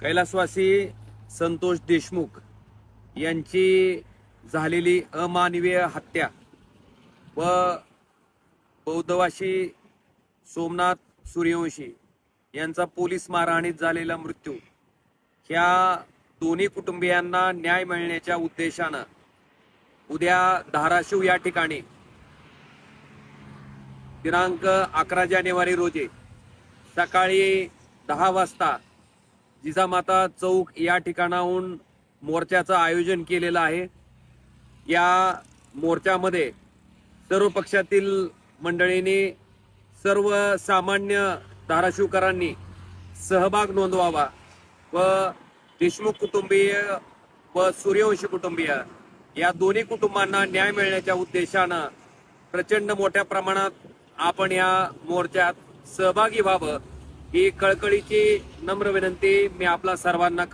कैलासवासी संतोष देशमुख यांची झालेली अमानवीय हत्या व बौद्धवाशी सोमनाथ सूर्यवंशी यांचा पोलीस मारहाणीत झालेला मृत्यू. ह्या दोन्ही कुटुंबियांना न्याय मिळण्याच्या उद्देशानं उद्या धाराशिव या ठिकाणी दिनांक अकरा जानेवारी रोजी सकाळी दहा वाजता जिजामाता चौक या ठिकाणाहून मोर्चाचं आयोजन केलेलं आहे. या मोर्चामध्ये सर्व पक्षातील मंडळींनी सर्व सामान्य धाराशिवकरांनी सहभाग नोंदवावा व देशमुख कुटुंबीय व सूर्यवंशी कुटुंबीय या दोन्ही कुटुंबांना न्याय मिळण्याच्या उद्देशानं प्रचंड मोठ्या प्रमाणात आपण या मोर्चात सहभागी व्हावं. ही कळकळीची नम्र विनंती मी आपला सर्वांना